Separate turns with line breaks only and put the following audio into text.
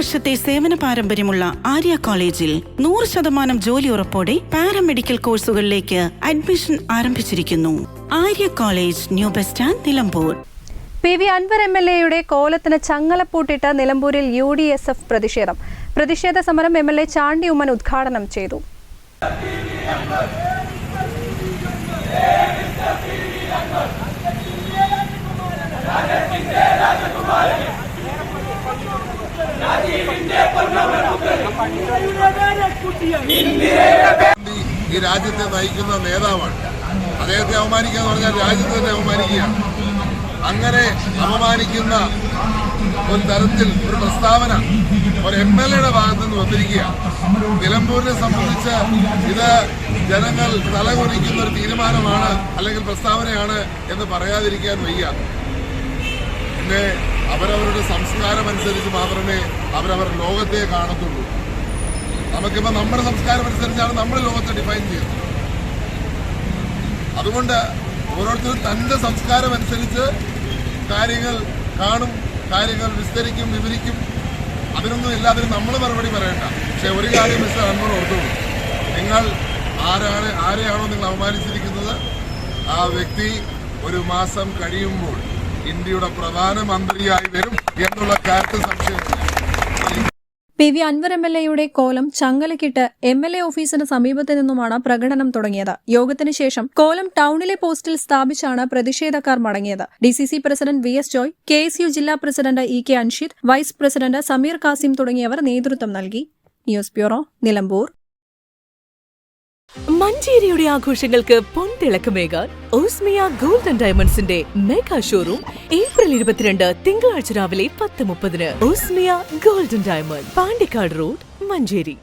വർഷത്തെ സേവന പാരമ്പര്യമുള്ള ആര്യ കോളേജിൽ നൂറ് ശതമാനം ജോലി ഉറപ്പോടെ പാരാമെഡിക്കൽ കോഴ്സുകളിലേക്ക് അഡ്മിഷൻ ആരംഭിച്ചിരിക്കുന്നു. Arya college new bus stand Nilambur.
P V Anvar M L എയുടെ കോലത്തിന് ചങ്ങലപ്പൂട്ടിട്ട് നിലമ്പൂരിൽ യു ഡി എസ് എഫ് പ്രതിഷേധം. പ്രതിഷേധ സമരം M L A Chandy Oommen ഉദ്ഘാടനം ചെയ്തു.
ഈ രാജ്യത്തെ നയിക്കുന്ന നേതാവാണ്. അദ്ദേഹത്തെ അവമാനിക്കുക എന്ന് പറഞ്ഞാൽ രാജ്യത്തെ തന്നെ അവമാനിക്കുകയാണ് അങ്ങനെ അപമാനിക്കുന്ന ഒരു തരത്തിൽ ഒരു പ്രസ്താവന ഒരു എം എൽ എയുടെ ഭാഗത്ത് നിന്ന് വന്നിരിക്കുകയാണ്. നിലമ്പൂരിനെ സംബന്ധിച്ച് ഇത് ജനങ്ങൾ തലകുറിക്കുന്ന ഒരു തീരുമാനമാണ് അല്ലെങ്കിൽ പ്രസ്താവനയാണ് എന്ന് പറയാതിരിക്കാൻ വയ്യ. പിന്നെ അവരവരുടെ സംസ്കാരം അനുസരിച്ച് മാത്രമേ അവരവർ ലോകത്തെ കാണത്തുള്ളൂ. നമുക്കിപ്പോൾ നമ്മുടെ സംസ്കാരം അനുസരിച്ചാണ് നമ്മൾ ലോകത്തെ ഡിഫൈൻ ചെയ്യുന്നത്. അതുകൊണ്ട് ഓരോരുത്തരും തന്റെ സംസ്കാരം അനുസരിച്ച് കാര്യങ്ങൾ കാണും കാര്യങ്ങൾ വിസ്തരിക്കും വിവരിക്കും. അതിനൊന്നും എല്ലാത്തിനും നമ്മൾ മറുപടി പറയണ്ട. പക്ഷെ ഒരു കാര്യം മിസ്റ്റർ അൻവർ ഓർത്തുള്ളൂ. നിങ്ങൾ ആരാണ് ആരെയാണോ നിങ്ങൾ അവമാനിച്ചിരിക്കുന്നത്? ആ വ്യക്തി ഒരു മാസം കഴിയുമ്പോൾ ഇന്ത്യയുടെ പ്രധാനമന്ത്രിയായി വരും എന്നുള്ള കാര്യത്തിൽ സംശയമില്ല.
P V Anvar M L എയുടെ കോലം ചങ്ങലക്കിട്ട് എം എൽ എ ഓഫീസിന് സമീപത്ത് നിന്നുമാണ് പ്രകടനം തുടങ്ങിയത്. യോഗത്തിന് ശേഷം കോലം ടൌണിലെ പോസ്റ്റിൽ സ്ഥാപിച്ചാണ് പ്രതിഷേധക്കാർ മടങ്ങിയത്. D C C president V S Joy K S U ജില്ലാ president E K Anshid vice president Sameer Kasim തുടങ്ങിയവർ നേതൃത്വം നൽകി. News bureau Nilambur.
മഞ്ചേരിയുടെ ആഘോഷങ്ങൾക്ക് പൊൻതിളക്കമേകാൻ ഓസ്മിയ ഗോൾഡൻ ഡയമണ്ട്സിന്റെ മെഗാ ഷോറൂം ഏപ്രിൽ ഇരുപത്തിരണ്ട് തിങ്കളാഴ്ച രാവിലെ പത്ത് മുപ്പതിന് Osmia golden diamond Pandikkad road Manjeri.